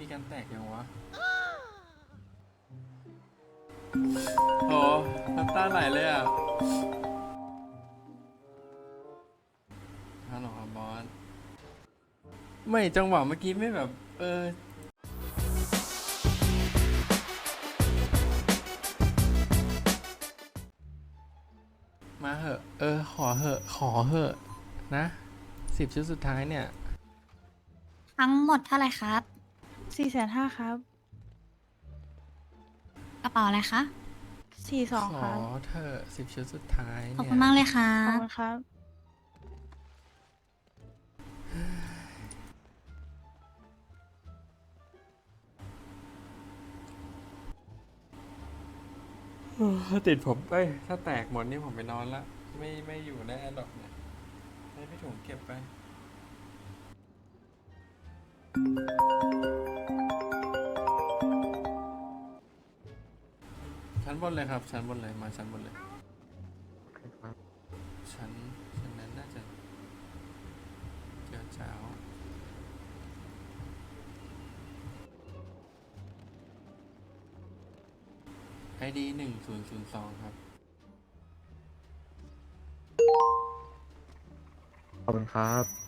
มีการแตกยังวะโอ้น้ำตาไหลเลยอะฮัลโหลครับบอส ไม่จังหวะเมื่อกี้ไม่แบบ เออมาเหอะ เออ ขอเหอะ ขอเหอะ นะสิบชุดสุดท้ายเนี่ย ทั้งหมดเท่าไหร่ครับ สี่แสนห้าครับ กระเป๋าอะไรคะ สี่สองขคอรับ เธอะสิบชุดสุดท้ายขอบเนี่ยคุณมากเลยครัขอบบคุณครับเออถ้าติดผมเอ้ยถ้าแตกหมดนี่ผมไปนอนละไม่ไม่อยู่ในแอร์ดรอปเนี่ยให้พี่ถุงเก็บไป ชั้นบนเลยครับ ชั้นบนเลยมาชั้นบนเลย ชั้นชั้นนั้นน่าจะเจ้าเจ้าไอดีหนึ่งศูนย์ศูนย์สองครับ ขอบคุณครับ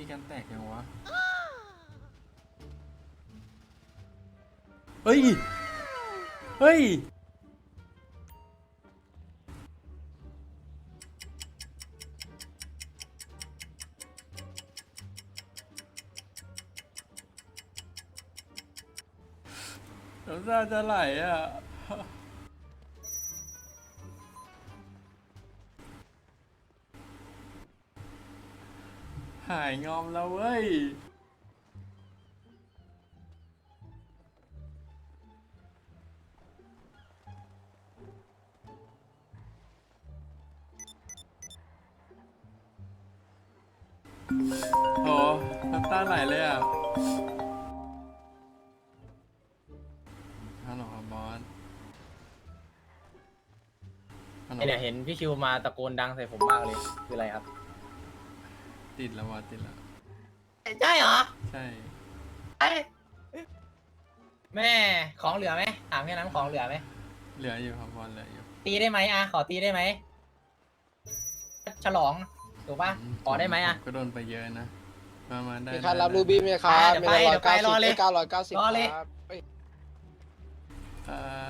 มีการแตกยังวะ เฮ้ย เฮ้ย น้ำตาจะไหลอะ หายงอมแล้วเว้ยโอ้น้ำตาไหลเลยอะฮัลโหลครับบอสฮัลโหลไอเนี่ยเห็นพี่คิวมาตะโกนดังใส่ผมมากเลย คืออะไรครับ ติดแล้ววะติดแล้ว ใช่เหรอใช่ ไอแม่ของเหลือไหมถามแค่นั้นของเหลือไหมเหลืออยู่ครับบอลเหลืออยู่ ตีได้ไหมอะขอตีได้ไหมฉลองถูกปะขอได้ไหมอะ ผก็โดนไปเยอะนะมามาได้มีใครได้รับได้รูบี้ไหมครับอ่าเดี๋ยวไปมีเดี๋ยวไปรอเลยเก้าร้อยเก้าสิบรอเลย ครับเอ้ย เอ่อ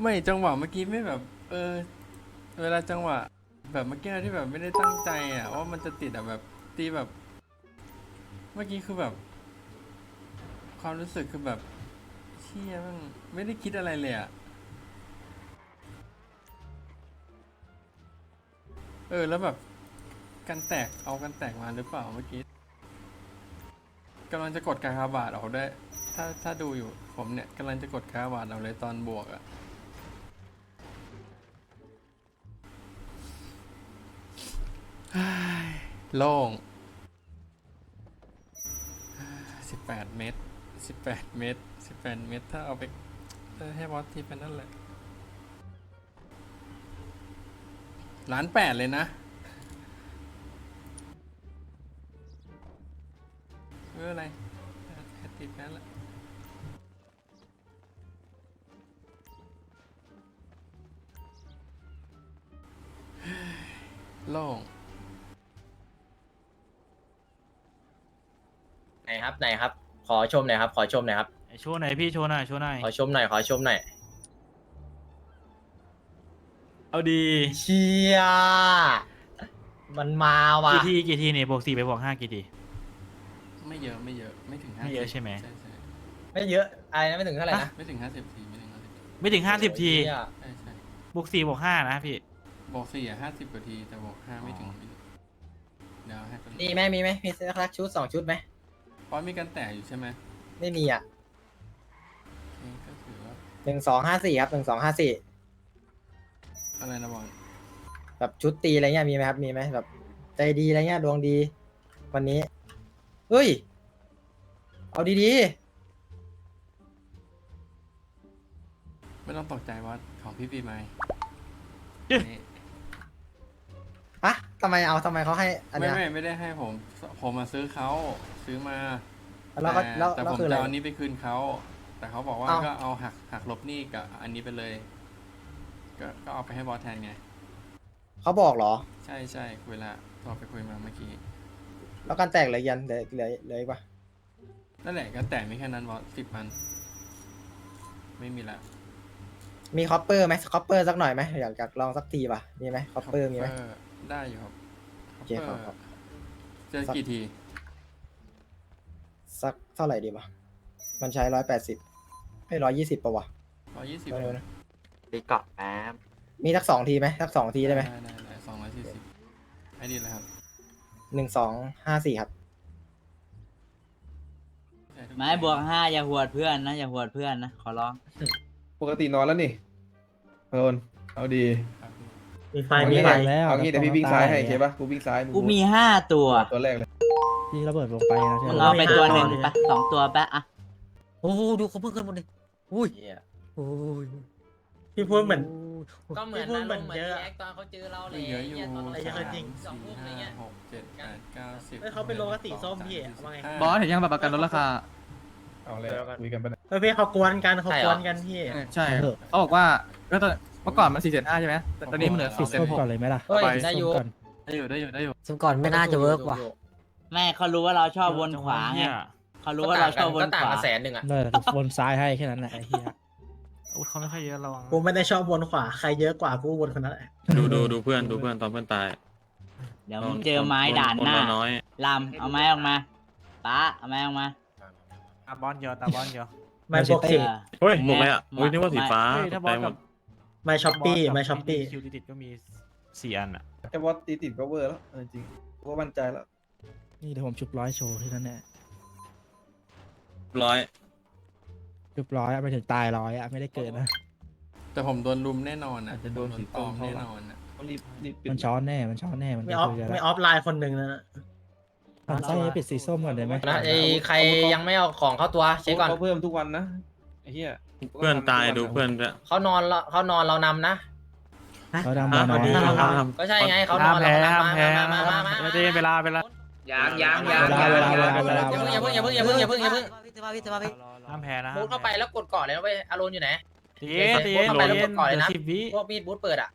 ไม่จังหวะเมื่อกี้ไม่แบบ เออ เวลาจังหวะ แบบเมื่อกี้ที่แบบไม่ได้ตั้งใจอะว่ามันจะติดอะแบบตีแบบ เมื่อกี้คือแบบ ความรู้สึกคือแบบเชี่ยมันไม่ได้คิดอะไรเลยอะเออแล้วแบบกันแตกเอากันแตกมาหรือเปล่าเมื่อกี้กำลังจะกดกากบาทออกได้ ถ้าถ้าดูอยู่ผมเนี่ยกำลังจะกดกากบาทเอาเลยตอนบวกอะ โล่งสิบแปดเมตรสิบแปดเมตรสิบแปดเมตร ถ้าเอาไปให้บอสทีไปนั่นแหละล้านแปดเลยนะไม่เป็นไรแค่ติดนั้นแหละโล่ง ไหนครับไหนครับ ขอชมหน่อยครับ ขอชมหน่อยครับโชว์หน่อยพี่โชว์หน่อยโชว์หน่อยขอชมหน่อย ขอชมหน่อย เอาดีเชียมันมาว่ะกี่ทีกี่ทีเนี่ยบวกสี่ไปบวกห้ากี่ที ไม่เยอะไม่เยอะไม่ถึงไม่เยอะใช่ไหม ใช่ใช่ไม่เยอะอะไรนะไม่ถึงเท่าไหร่นะไม่ถึงห้าสิบทีไม่ถึงห้าสิบทีไม่ถึงห้าสิบทีเหี้ยใช่ใช่บวกสี่บวกห้านะพี่ บอกสี่อะห้าสิบกว่าทีแต่บอกห้าไม่ถึงไม่ถึงเดี๋ยวให้คนมีไหมมีไหมมีสักชุดสองชุดไหม เพราะมีการแตกอยู่ใช่ไหมไม่มีอะโอเคก็ถือว่าหนึ่งสองห้าสี่ครับหนึ่งสองห้าสี่อะไรนะบอลแบบชุดตีอะไรเงี้ยมีไหมครับมีไหมแบบใจดีอะไรเงี้ยดวงดี วันนี้เฮ้ย เอาดีไม่ต้องตกใจว่าของพี่ปีใหม่เอ๊ะนี่ๆอะ ทำไมเอาทำไมเขาให้อันไม่เนี้ย ไม่ไม่ได้ให้ผม ผมมาซื้อเขาซื้อมาแล้วก็ต่แล้วแต่แล้วผมคืออะไร จะเอาอันนี้ไปคืนเขาแต่เขาบอกว่าเอ้า ก็เอาหักหักลบหนี้กับอันนี้ไปเลย ก็ก็เอาไปให้บอสแทนไง เขาบอกเหรอ ใช่ใช่เวลาโทรไปคุยมาเมื่อกี้ แล้วการแตกเหลือยันเหลือเหลือเหลืออีกปะนั่นแหละก็แต่ไม่แค่นั้นบอสสิบพัน ไม่มีละมีคอปเปอร์ไหมคอปเปอร์สักหน่อยไหมอยากอยากลองสักทีป่ะมีไหมคอปเปอร์มีไหม Copper ได้อยู่ครับโอเคครับครับ เจอกี่ทีสักเท่าไหร่ดีวะ มันใช้ร้อยแปดสิบให้ร้อยยี่สิบปะวะร้อยยี่สิบไม่รู้นะ ตีเกาะแป๊บมีสักสองทีไหมสักสองทีได้ไหมได้ได้ได้สองร้อยสี่สิบไอดีเลยครับหนึ่งสองห้าสี่ครับไม้บวกห้าอย่าหวดเพื่อนนะอย่าหวดเพื่อนนะขอร้องปกตินอนแล้วนี่โดนเอาดีครับพี่ มีไฟเอามีงี้ไฟเลยเอางี้เดี๋ยวพี่วิ่งซ้ายให้โอเคปะกูวิ่งซ้ายงกูมีห้าตัวตัวแรกเลยยิงระเบิดลงไปนะมึงเอาไปตัวหนึ่งไปสองตัวไปอะโอ้โหดูเขาเพิ่งกันหมดเลยอุ้ยเหี้ยโอ้ยพี่พูดเหมือน ก็เหมือนพี่พูดนะเหมือนเหมือนเยอะแอคตอนเขาเจอเราเลยเยอะอยู่หี้ตนไอ้เหี้ยสามจริงสองสี่ทุ่มอะไรห้าเงี้ยหกเจ็ดแปดเก้าสิบเอ้ยเขาเป็นโลกสีส้มพี่สงว่าไงสามบอสเห็นยังแบบประกันลดราคา เอาเลยคุยกันไปนะเฮ้ยพี่เขากวนกันเขากวนกันพี่ ใช่ เขาบอกว่าก็ตอน เมื่อก่อนมันสี่เจ็ดห้าใช่ไหมแต่ตอนนี้มันเหลือสี่เจ็ดหกก่อนเลยไหมล่ะเฮ้ยได้อยู่ได้อยู่ได้อยู่ได้อยู่ สมก่อนไม่น่าจะเวิร์กว่ะแม่เขารู้ว่าเราชอบวนขวาไงเนี่ยเขารู้ว่าเราชอบวนก็ต่างขวากันแสนหนึ่งอะเลยวนซ้ายให้แค่นั้นแหละไอ้เหี้ยอาวุธเขาไม่ค่อยเยอะระวังกูไม่ได้ชอบวนขวา ใครเยอะกว่ากูวนคนนั้นแหละดูดูดูเพื่อนดูเพื่อนตอนเพื่อนตายเดี๋ยวมึงเจอไม้ด่านหน้าคน้อยลำเอาไม้ออกมาป้าเอาไม้ออกมา ตาบอลเยอะตาบอลเยอะ ไม่พวกสิเออเฮ้ยหมดเลยอะอุ้ยนึกว่าสีฟ้าเฮ้ยถ้าบอไปลหมกัดบ ไม่ช้อปปี้ไม่ช้อปปี้คิวติดๆก็มีสี่อันอะแต่ว่าตีติดก็เวอร์แล้วเอาจริงๆกูก็มั่นใจแล้วนี่เดี๋ยวผมชุบร้อยโชว์ที่นั่นแหละร้อยชุบร้อยอะไปถึงตายร้อยอะไม่ได้เกิดนะแต่ผมโดนลุมแน่นอนอะอาจจะโดนผมสีตส้อมมเข้าแน่หลังนอนอะต้องรีบรีบปิดมันช้อนแน่มันช้อนแน่มันไม่ออฟคุยกันไม่แล้วออฟไลน์คนหนึ่งนะมันใช่ปิดสีส้มก่อนเลยไหมนะไอ้ใครยังไม่เอาของเข้าตัวเช็คก่อนเขาเพิ่มทุกวันนะ ไอ้เหี้ยเพื่อนตายดูเพื่อนด้วยเขานอนเราเขานอนเรานำนะเขาดำมาฮะน้อยทำทำทก็ใช่ไงเขานห้าอมนเราแพ้นำห้ามมาแพ้มามามามาเดี๋ยวเวลาเวลา ยังยังยังเวลาเวลาเวลาเวลาอย่าเพิ่งอย่าเพิ่งอย่าเพิ่งอย่าเพิ่งอย่าเพิ่งพี่ตะวันพี่ตะวันพี่ห้ามแพ้นะมุดเข้าไปแล้วกดก่อนเลยนะเว้ยอารมณ์อยู่ไหนตีเอ็นตีเอ็นเข้าไปแล้วกดก่อนเลยนะสิบวิพวกมีดบูทเปิดอะ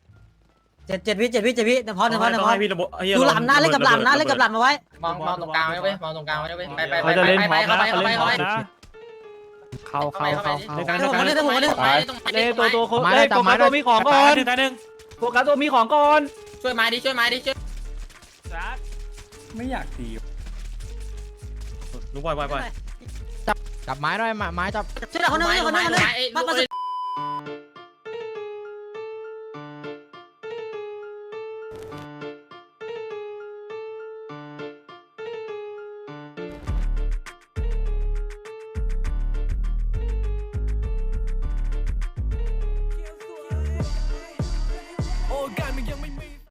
เจ็ดเจ็ดวิเจ็ดวิเจ็ดวิเดี๋ยวพอเดี๋ยวพอเดี๋ยวพอให้พี่ระบบเหี้ยดูหลำหน้าเล่นกับหลำหน้าเล่นกับหลำมาไว้มองมองตรงกลางไว้เว้ยมองตรงกลางไว้เว้ยไปไปไปเขาจะไปเล่นไปพร้อมเข้านะไปเขาเข้าเล่นไปพร้อเข้ามไปนะ เข้าเข้าเข้าเข้า เดี๋ยวผมเล่นเดี๋ยวผมเล่นตรงไม้ตรงไม้เล่นตัวตัวโคไม้เล่นจับโฟไม้กัสด้วยตัวมีของก่อนหนึ่งตาหนึ่งโฟกัสตัวมีของก่อนช่วยไม้ดิช่วยไม้ดิช่วยไม่อยากตีดูปล่อยปล่อยปล่อยจับไม้ด้วยไม้จับช่วยหน่อยคนนึงคนนึงคนนึงไม้ไอ้มามาลูก